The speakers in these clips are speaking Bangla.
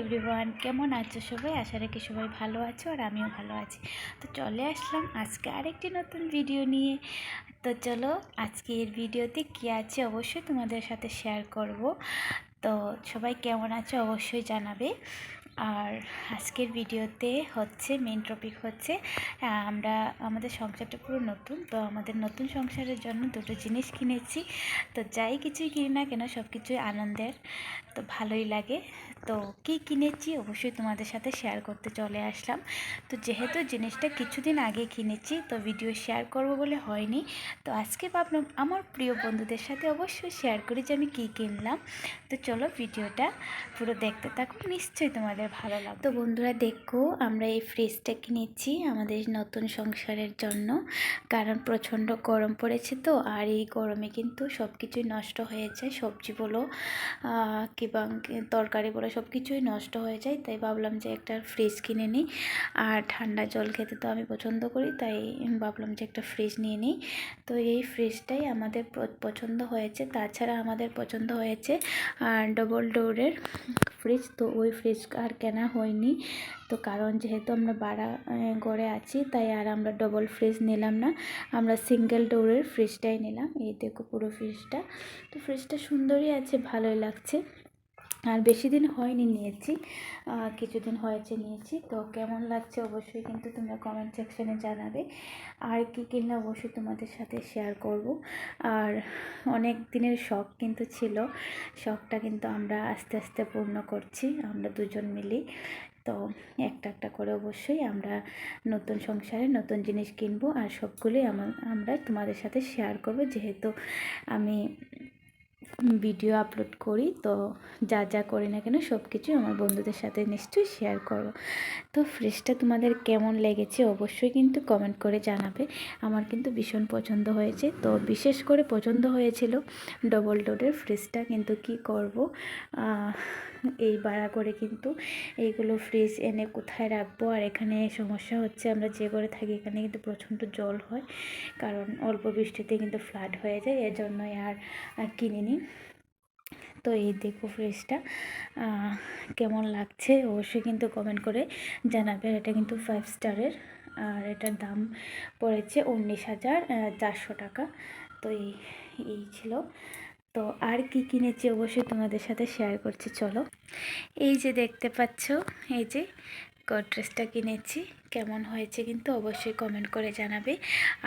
এভরিওয়ান কেমন আছো সবাই? আশা রাখি সবাই ভালো আছো আর আমিও ভালো আছি। তো চলে আসলাম আজকে আরেকটি নতুন ভিডিও নিয়ে। তো চলো আজকে এর ভিডিওতে কী আছে অবশ্যই তোমাদের সাথে শেয়ার করব। তো সবাই কেমন আছো অবশ্যই জানাবে। আর আজকের ভিডিওতে হচ্ছে মেন টপিক হচ্ছে আমরা, আমাদের সংসারটা পুরো নতুন, তো আমাদের নতুন সংসারের জন্য দুটো জিনিস কিনেছি। তো যাই কিছুই কিনি না কেন সব কিছুই আনন্দের, তো ভালোই লাগে। তো কি কিনেছি অবশ্যই তোমাদের সাথে শেয়ার করতে চলে আসলাম। তো যেহেতু জিনিসটা কিছুদিন আগে কিনেছি, তো ভিডিও শেয়ার করব বলে হয়নি। তো আজকে ভাবলাম আমার প্রিয় বন্ধুদের সাথে অবশ্যই শেয়ার করি যে আমি কী কিনলাম। তো চলো ভিডিওটা পুরো দেখতে থাকো, নিশ্চয়ই তোমাদের ভালো লাগবে তো বন্ধুরা দেখো, আমরা এই ফ্রিজটা কিনেছি আমাদের নতুন সংসারের জন্য। কারণ প্রচণ্ড গরম পড়েছে তো, আর এই গরমে কিন্তু সব কিছুই নষ্ট হয়ে যায়। সবজি বলো কিংবা তরকারি বলো সব কিছুই নষ্ট হয়ে যায়। তাই ভাবলাম যে একটা ফ্রিজ কিনে নিই। আর ঠান্ডা জল খেতে তো আমি পছন্দ করি, তাই ভাবলাম যে একটা ফ্রিজ নিয়ে নিই। তো এই ফ্রিজটাই আমাদের পছন্দ হয়েছে। তাছাড়া আমাদের পছন্দ হয়েছে ডবল ডোরের ফ্রিজ। তো ওই ফ্রিজ আর কেনা হয়নি। তো কারণ যেহেতু আমরা বাড়া গড়ে আছি, তাই আর আমরা ডবল ফ্রিজ নিলাম না। আমরা সিঙ্গেল ডোরের ফ্রিজটাই নিলাম। এই দেখো পুরো ফ্রিজটা তো ফ্রিজটা সুন্দরই আছে, ভালোই লাগছে। আর বেশি দিন হয়নি নিয়েছি কিছুদিন হয়েছে নিয়েছি, তো কেমন লাগছে অবশ্যই কিন্তু তোমরা কমেন্ট সেকশনে জানাবে। আর কি কিনলে অবশ্যই তোমাদের সাথে শেয়ার করব। আর অনেক দিনের শখ কিন্তু ছিল, শখটা কিন্তু আমরা আস্তে আস্তে পূর্ণ করছি, আমরা দুজন মিলেই তো একটা একটা করে অবশ্যই আমরা নতুন সংসারে নতুন জিনিস কিনবো, আর সবগুলোই আমরা তোমাদের সাথে শেয়ার করব, যেহেতু আমি ভিডিও আপলোড করি, তো যা যা করি না কেন সব কিছুই আমার বন্ধুদের সাথে নিশ্চয়ই শেয়ার করো তো ফ্রিজটা তোমাদের কেমন লেগেছে অবশ্যই কিন্তু কমেন্ট করে জানাবে। আমার কিন্তু ভীষণ পছন্দ হয়েছে, তো বিশেষ করে পছন্দ হয়েছিল ডবল ডোরের ফ্রিজটা কিন্তু কি করব এই ভাড়া করে কিন্তু এইগুলো ফ্রিজ এনে কোথায় রাখব? আর এখানে সমস্যা হচ্ছে, আমরা যে ঘরে থাকি এখানে কিন্তু প্রচণ্ড জল হয়, কারণ অল্প বৃষ্টিতে কিন্তু ফ্লাড হয়ে যায়, এজন্যই আর আর কিনিনি। তো এই দেখো ফ্রিজটা কেমন লাগছে? অবশ্যই কিন্তু কমেন্ট করে জানাবে, আর এটা কিন্তু ফাইভ স্টারের আর এটার দাম পড়েছে উনিশ হাজার চারশো টাকা। তো এই এই ছিল। তো আর কি কিনেছি অবশ্যই তোমাদের সাথে শেয়ার করছি, চলো। এই যে দেখতে পাচ্ছ, এই যে গডরেজটা কিনেছি, কেমন হয়েছে কিন্তু অবশ্যই কমেন্ট করে জানাবে।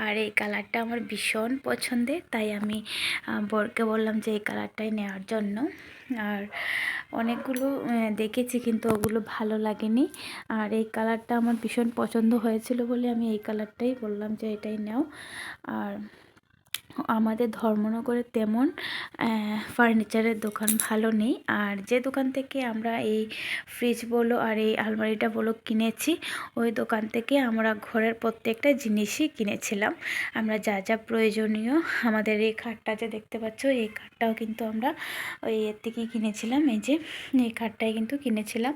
আর এই কালারটা আমার ভীষণ পছন্দের, তাই আমি বরকে বললাম যে এই কালারটাই নেওয়ার জন্য। আর অনেকগুলো দেখেছি কিন্তু ওগুলো ভালো লাগেনি। আর এই কালারটা আমার ভীষণ পছন্দ হয়েছিল বলে আমি এই কালারটাই বললাম যে এটাই নাও। আর আমাদের ধর্মনগরে তেমন ফার্নিচারের দোকান ভালো নেই। আর যে দোকান থেকে আমরা এই ফ্রিজ বলো আর এই আলমারিটা বলো কিনেছি, ওই দোকান থেকে আমরা ঘরের প্রত্যেকটা জিনিসই কিনেছিলাম। আমরা যা যা প্রয়োজনীয়, আমাদের এই খাটটা যে দেখতে পাচ্ছ, এই খাটটাও কিন্তু আমরা ওই এর থেকেই কিনেছিলাম। এই যে, এই খাটটাই কিন্তু কিনেছিলাম।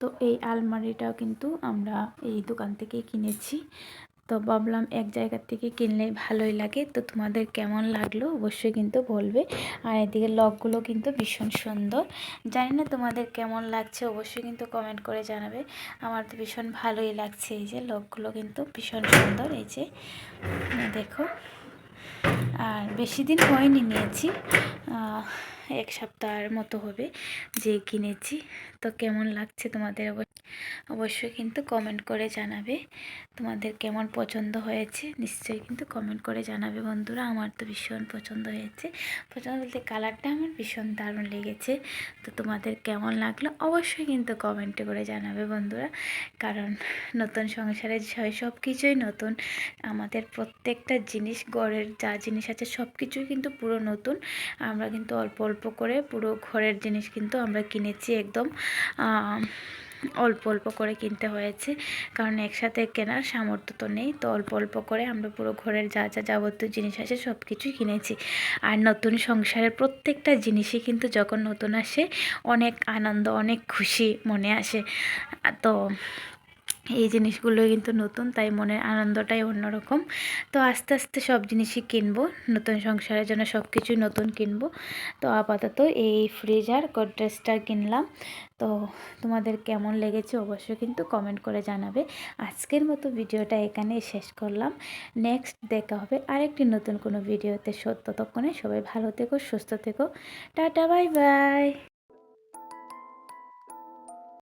তো এই আলমারিটাও কিন্তু আমরা এই দোকান থেকেই কিনেছি। তো ভাবলাম এক জায়গা থেকে কিনলে ভালোই লাগে। তো তোমাদের কেমন লাগল অবশ্যই কিন্তু বলবে। আর এদিকে লকগুলো কিন্তু ভীষণ সুন্দর। জানি না তোমাদের কেমন লাগছে, অবশ্যই কিন্তু কমেন্ট করে জানাবে। আমার তো ভীষণ ভালোই লাগছে এই যে লকগুলো কিন্তু ভীষণ সুন্দর এই যে। দেখো। আর বেশি দিন হয়নি নিয়েছি। এক সপ্তাহের মতো হবে যে কিনেছি। তো কেমন লাগছে তোমাদের অবশ্য অবশ্যই কিন্তু কমেন্ট করে জানাবে। তোমাদের কেমন পছন্দ হয়েছে? নিশ্চয়ই কিন্তু কমেন্ট করে জানাবে বন্ধুরা। আমার তো ভীষণ পছন্দ হয়েছে। পছন্দ বলতে কালারটা আমার ভীষণ দারুণ লেগেছে। তো তোমাদের কেমন লাগল? অবশ্যই কিন্তু কমেন্ট করে জানাবে বন্ধুরা। কারণ নতুন সংসারে সব কিছুই নতুন। আমাদের প্রত্যেকটা জিনিস, ঘরের যা জিনিস আছে সব কিছুই কিন্তু পুরো নতুন। আমরা কিন্তু অল্প অল্প করে, পুরো ঘরের জিনিস কিন্তু আমরা কিনেছি একদম অল্প অল্প করে কিনতে হয়েছে। কারণ একসাথে কেনার সামর্থ্য তো নেই, তো অল্প অল্প করে আমরা পুরো ঘরের যা যা যাবতীয় জিনিস আছে সব কিছুই কিনেছি। আর নতুন সংসারের প্রত্যেকটা জিনিসই কিন্তু যখন নতুন আসে, অনেক আনন্দ, অনেক খুশি মনে আসে। তো এই জিনিসগুলো কিন্তু নতুন, তাই মনের আনন্দটাই অন্যরকম। তো আস্তে আস্তে সব জিনিসই কিনবো, নতুন সংসারের জন্য সব কিছুই নতুন কিনবো। তো আপাতত এই ফ্রিজ আর গোদরেজটা কিনলাম। তো তোমাদের কেমন লেগেছে অবশ্যই কিন্তু কমেন্ট করে জানাবে। আজকের মতো ভিডিওটা এখানেই শেষ করলাম। নেক্সট দেখা হবে আরেকটি নতুন কোনো ভিডিওতে। সত্য ততক্ষণে সবাই ভালো থেকো, সুস্থ থেকো। Tata bye bye